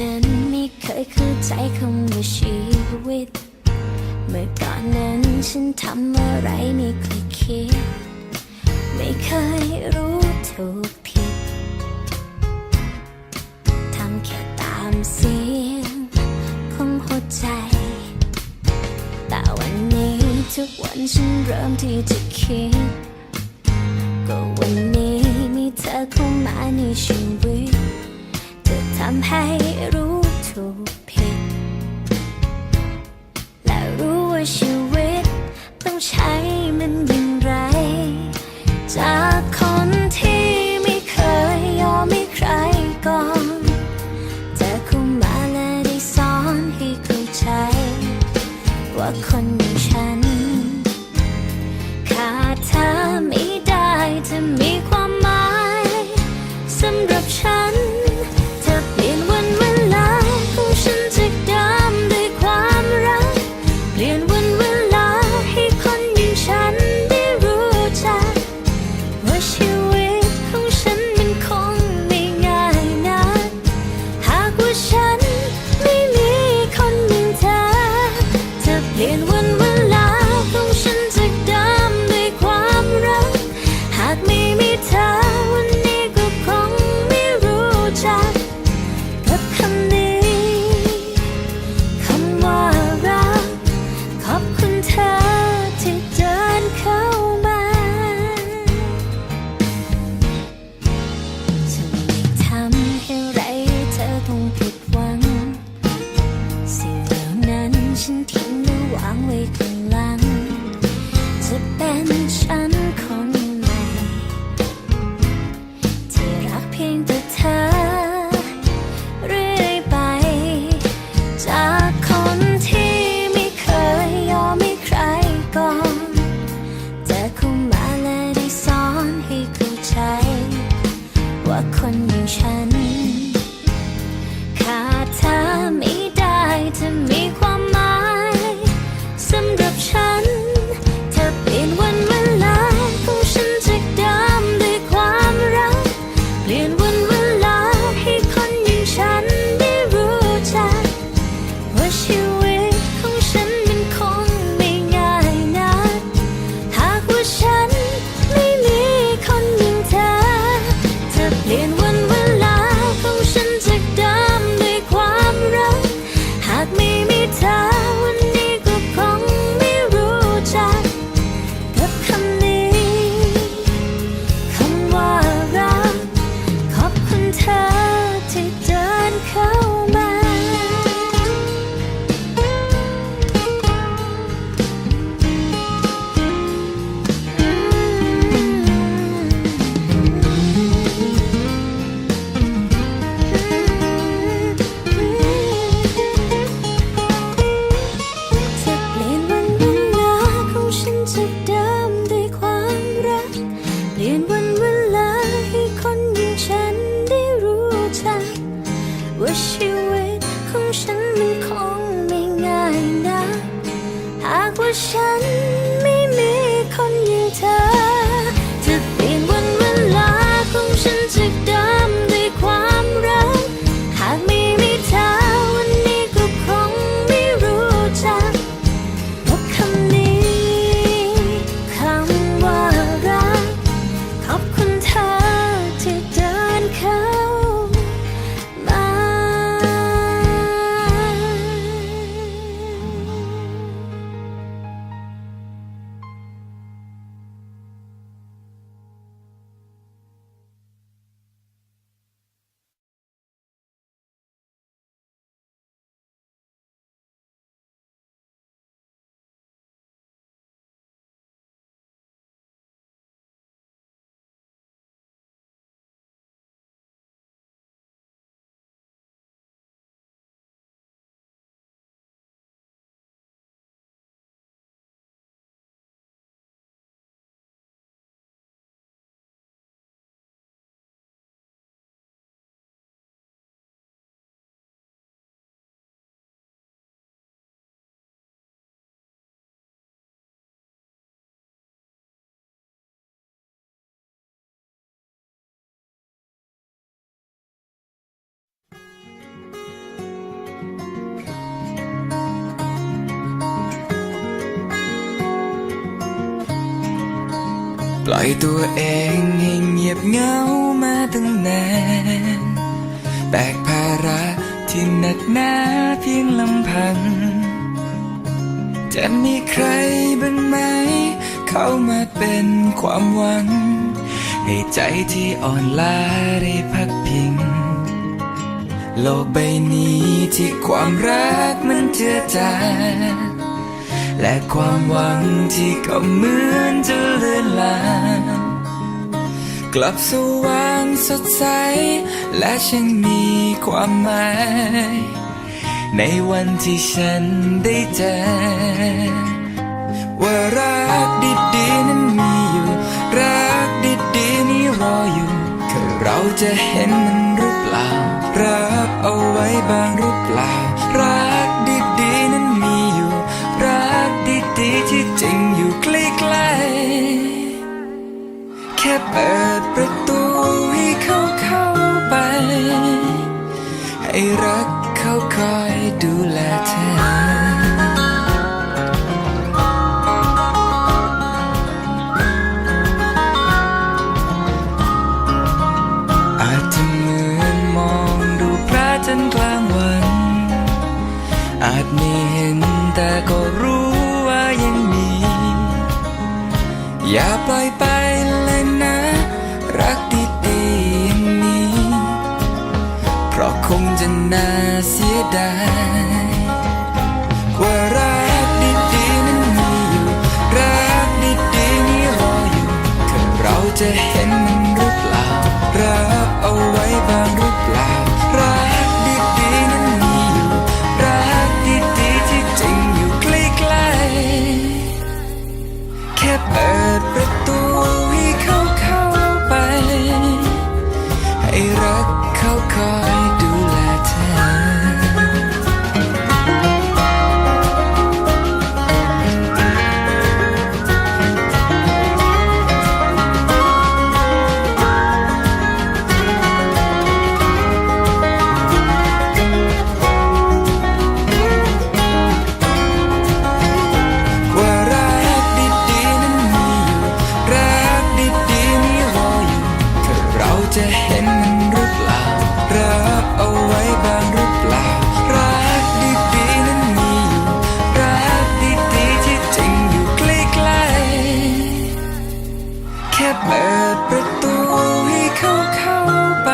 นั้นไม่เคยเข้าใจคำว่าชีวิต เมื่อก่อนนั้นฉันทำอะไรไม่เคยคิด ไม่เคยรู้ถูกผิด ทำแค่ตามเสียงของหัวใจ แต่วันนี้ทุกวันฉันเริ่มที่จะคิด ก็วันนี้มีเธอเข้ามาในชีวิตำให้รู้ถูกผิด และรู้ว่าชีวิตต้องใช้มันอย่างไร จากคนที่ไม่เคยยอมให้ใครก่อนเธอเข้มาและได้สอนให้เข้าใจ ว่าคนอย่างฉัน ขาดเธอไม่ได้จะมีความหมายสำหรับฉัน แต่เธอ เรื่อยไป จากคนที่ไม่เคยยอมให้ใครก่อนเธอเขามาและได้สอนให้เข้าใจ ว่าคนอย่างฉัน ฉันไม่มีคนอย่างเธอ ปล่อยตัวเองให้เงียบเหงามาตั้งนานแบกภาระที่หนักหนาเพียงลำพัง จะมีใครบ้างไหม เข้ามาเป็นความหวัง ให้ใจที่อ่อนล้าได้พักพิง โลกใบนี้ที่ความรักมันเจือจาง และความหวังที่ก็เหมือนจะเลือนลางกลับสว่างสดใส และฉันมีความหมาย ในวันที่ฉันได้เจอว่ารักดีๆนั้นมีอยู่ รักดีๆนี้รออยู่แค่เราจะเห็นมันหรือเปล่า รับเอาไว้บ้างหรือเปล่ารัก เปิดประตูให้เขาเข้าไป ให้รักเขาคอยดูแลเธออาจจะเหมือนมองดูพระจันทร์กลางวัน อาจไม่เห็นแต่ก็รู้ว่ายังมี อย่าปล่อยไป จะน่าเสียดายว่ารักดีๆนั้นมีอยู่ รักดีๆนี้รออยู่แค่เราจะเห็น ห็นมันรึเปล่ารักเอาไว้บางรึเปล่ารักดีๆนั้นมีอยู่รักดีๆที่จริงอยู่ใกล้ๆแค่เปิดประตูให้เขาเข้าไป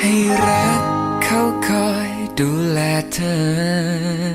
ให้รักเขาคอยดูแลเธอ